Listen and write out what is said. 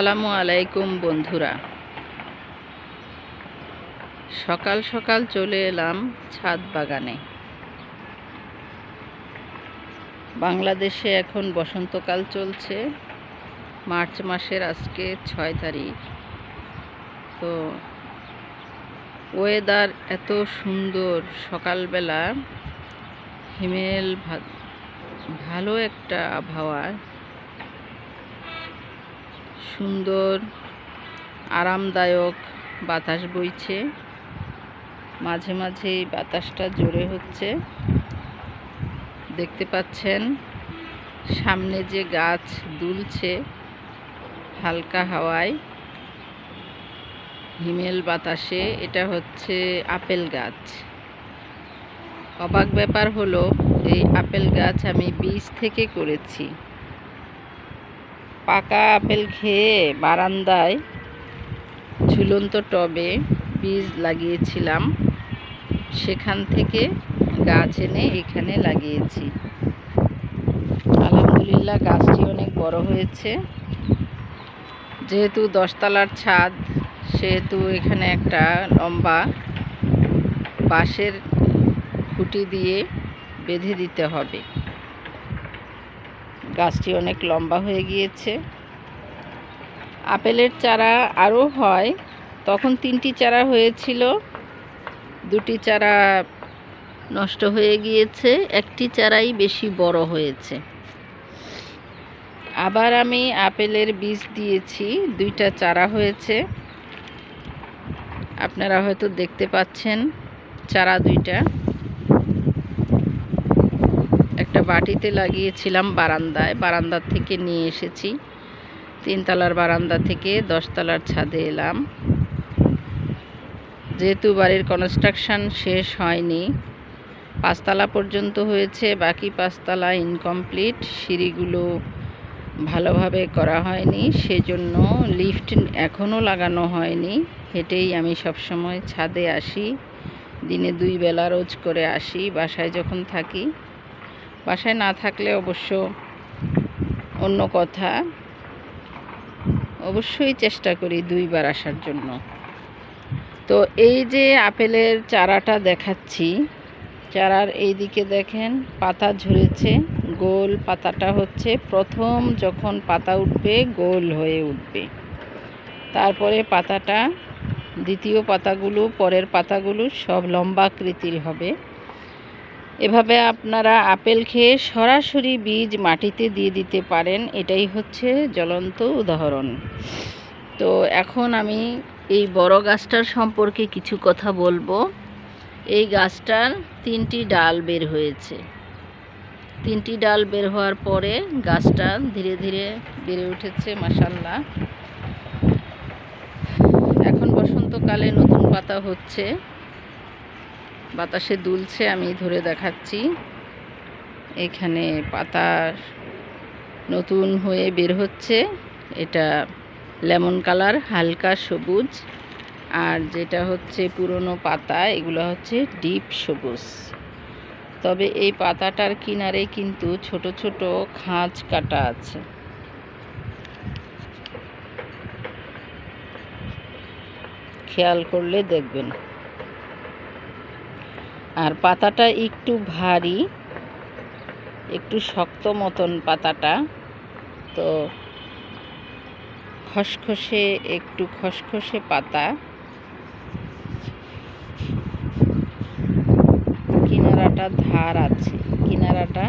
আসসালামু আলাইকুম বন্ধুরা। সকাল সকাল চলে এলাম ছাদ বাগানে। বাংলাদেশে এখন বসন্তকাল চলছে, মার্চ মাসের আজকে ছয় তারিখ। তো ওয়েদার এত সুন্দর, সকালবেলা হিমেল ভালো একটা আবহাওয়া। সুন্দর, আরামদায়ক বাতাস বইছে। মাঝে মাঝে এই বাতাসটা জোরে হচ্ছে। দেখতে পাচ্ছেন, সামনে যে গাছ দুলছে হালকা হাওয়ায়, হিমেল বাতাসে, এটা হচ্ছে আপেল গাছ। অবাক ব্যাপার হলো, এই আপেল গাছ আমি বীজ থেকে করেছি। পাকা আপেল খেয়ে বারান্দায় ঝুলন্ত টবে বীজ লাগিয়েছিলাম। সেখান থেকে গাছ এনে এখানে লাগিয়েছি। আলহামদুলিল্লাহ গাছটি অনেক বড় হয়েছে। যেহেতু দশতলার ছাদ, সেহেতু এখানে একটা লম্বা বাঁশের খুঁটি দিয়ে বেঁধে দিতে হবে। গাছটি অনেক লম্বা হয়ে গিয়েছে। আপেলের চারা আরও হয়। তখন তিনটি চারা হয়েছিল। দুটি চারা নষ্ট হয়ে গিয়েছে। একটি চারাই বেশি বড় হয়েছে। আবার আমি আপেলের বীজ দিয়েছি। দুইটা চারা হয়েছে। আপনারা হয়তো দেখতে পাচ্ছেন চারা দুইটা একটা বাটিতে লাগিয়েছিলাম বারান্দায়। বারান্দার থেকে নিয়ে এসেছি। তিনতলার বারান্দা থেকে দশতলার ছাদে এলাম। যেহেতু বাড়ির কনস্ট্রাকশান শেষ হয়নি, পাঁচতলা পর্যন্ত হয়েছে, বাকি পাঁচতলা ইনকমপ্লিট সিঁড়িগুলো ভালোভাবে করা হয়নি, সেজন্য লিফট এখনও লাগানো হয়নি। হেঁটেই আমি সবসময় ছাদে আসি, দিনে দুই বেলা রোজ করে আসি, বাসায় যখন থাকি। বাসায় না থাকলে অবশ্য অন্য কথা। অবশ্যই চেষ্টা করি দুইবার আসার জন্য। তো এই যে আপেলের চারাটা দেখাচ্ছি, চারার এই দিকে দেখেন পাতা ঝরেছে, গোল পাতাটা হচ্ছে প্রথম যখন পাতা উঠবে গোল হয়ে উঠবে। তারপরে পাতাটা, দ্বিতীয় পাতাগুলো, পরের পাতাগুলো সব লম্বাকৃতির হবে। এভাবে আপনারা আপেল খেয়ে সরাসরি বীজ মাটিতে দিয়ে দিতে পারেন, এটাই হচ্ছে জ্বলন্ত উদাহরণ। তো এখন আমি এই বড় গাছটার সম্পর্কে কিছু কথা বলব। এই গাছটার তিনটি ডাল বের হয়েছে। তিনটি ডাল বের হওয়ার পরে গাছটা ধীরে ধীরে বেড়ে উঠেছে মাসাল্লাহ এখন বসন্তকালে নতুন পাতা হচ্ছে। বাতাসে দুলছে, আমি ধরে দেখাচ্ছি। এখানে পাতা নতুন হয়ে বের হচ্ছে। এটা লেমন কালার, হালকা সবুজ। আর যেটা হচ্ছে পুরনো পাতা, এগুলো হচ্ছে ডিপ সবুজ। তবে এই পাতাটার কিনারে কিন্তু ছোট ছোট খাঁজ কাটা আছে। খেয়াল করলে দেখবেন। আর পাতাটা একটু ভারী, একটু শক্ত মতন পাতাটা। তো খসখসে, একটু খসখসে পাতা। কিনারাটা ধার আছে, কিনারাটা